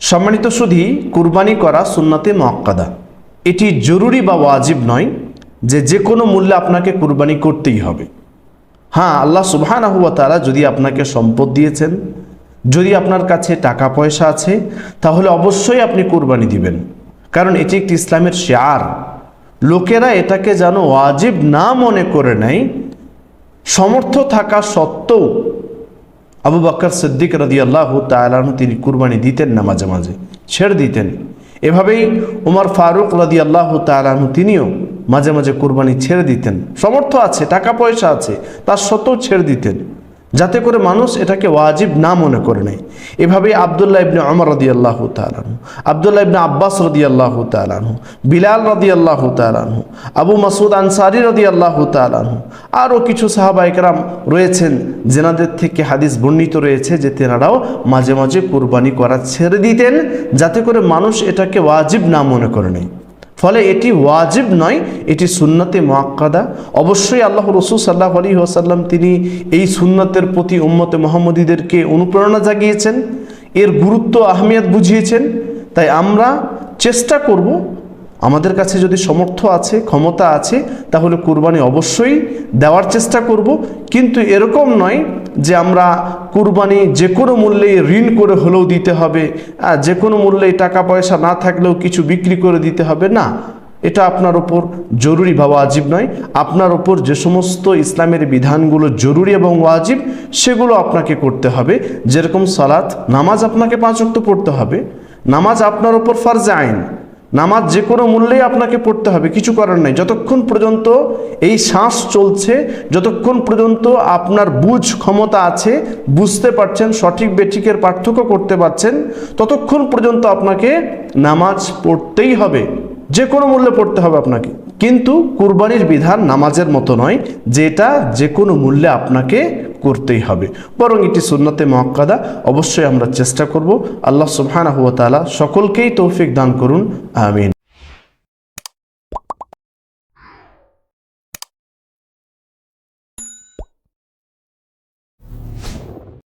সম্মানিত সুধী, কুরবানি করা সুন্নাতে মক্কাদা এটি জরুরি বা ওয়াজিব নয় যে যে কোনো মূল্যে আপনাকে কুরবানি করতেই হবে। হ্যাঁ আল্লাহ সুবহানাহু ওয়া তারা যদি আপনাকে সম্পদ দিয়েছেন, যদি আপনার কাছে টাকা পয়সা আছে, তাহলে অবশ্যই আপনি কুরবানি দিবেন। কারণ এটি একটি ইসলামের শেয়ার। লোকেরা এটাকে যেন ওয়াজিব না মনে করে নেয়, সমর্থ থাকা সত্ত্বেও আবু বাক্কর সিদ্দিক রাজি আল্লাহ তালাহু তিনি কুরবানি দিতেন না মাঝে মাঝে ছেড়ে দিতেন। এভাবেই উমর ফারুক রাজি আল্লাহ তালাহু তিনিও মাঝে মাঝে কুরবানি ছেড়ে দিতেন। সমর্থ আছে, টাকা পয়সা আছে, তার সত্ত্বেও ছেড়ে দিতেন। যাতে করে মানুষ এটাকে ওয়াজিব না মনে করে নেয়। এভাবেই আবদুল্লাহ ইবনে অমর রদি আল্লাহ তালাহু আবদুল্লাহ ইবনে আব্বাস রদি আল্লাহ তালাহু বিলাল রদি আল্লাহ তালাহু আবু মাসুদ আনসারি রদি আল্লাহ তালাহু আরও কিছু সাহাবা একরাম রয়েছেন যেনাদের থেকে হাদিস বর্ণিত রয়েছে যে তেনারাও মাঝে মাঝে কুরবানি করা ছেড়ে দিতেন যাতে করে মানুষ এটাকে ওয়াজিব না মনে করে নেয়। ফলে এটি ওয়াজিব নয়, এটি সুন্নতে মোয়াক্কাদা অবশ্যই আল্লাহ রসুল সাল্লাহ আলী ওসাল্লাম তিনি এই সুন্নতের প্রতি উম্মতে মোহাম্মদীদেরকে অনুপ্রেরণা জাগিয়েছেন, এর গুরুত্ব, আহমিয়াত বুঝিয়েছেন। তাই আমরা চেষ্টা করব, আমাদের কাছে যদি সমর্থ আছে, ক্ষমতা আছে, তাহলে কুরবানি অবশ্যই দেওয়ার চেষ্টা করব। কিন্তু এরকম নয় যে আমরা কুরবানি যে কোনো মূল্যে ঋণ করে হলেও দিতে হবে যে কোনো মূল্যে টাকা পয়সা না থাকলেও কিছু বিক্রি করে দিতে হবে, না। এটা আপনার ওপর জরুরি বা ওয়াজিব নয়। আপনার ওপর যে সমস্ত ইসলামের বিধানগুলো জরুরি এবং ওয়াজিব, সেগুলো আপনাকে করতে হবে। যেরকম সালাত, নামাজ আপনাকে পাঁচ ওয়াক্ত পড়তে হবে। নামাজ আপনার ওপর ফার্জে আইন। নামাজ যে কোনো মূল্যেই আপনাকে পড়তে হবে, কিছু করার নাই। যতক্ষণ পর্যন্ত এই শ্বাস চলছে, যতক্ষণ পর্যন্ত আপনার বুঝ ক্ষমতা আছে, বুঝতে পারছেন, সঠিক বেঠিকের পার্থক্য করতে পারছেন, ততক্ষণ পর্যন্ত আপনাকে নামাজ পড়তেই হবে। যে কোনো মূল্যে পড়তে হবে আপনাকে। কিন্তু কুরবানির বিধান নামাজের মতো নয়, যেটা যে কোনো মূল্যে আপনাকে করতেই হবে। বরং এটি সুন্নতে মহাক্কাদা অবশ্যই আমরা চেষ্টা করব। আল্লাহ সুবহানাহু ওয়া তাআলা সকলকেই তৌফিক দান করুন। আমিন।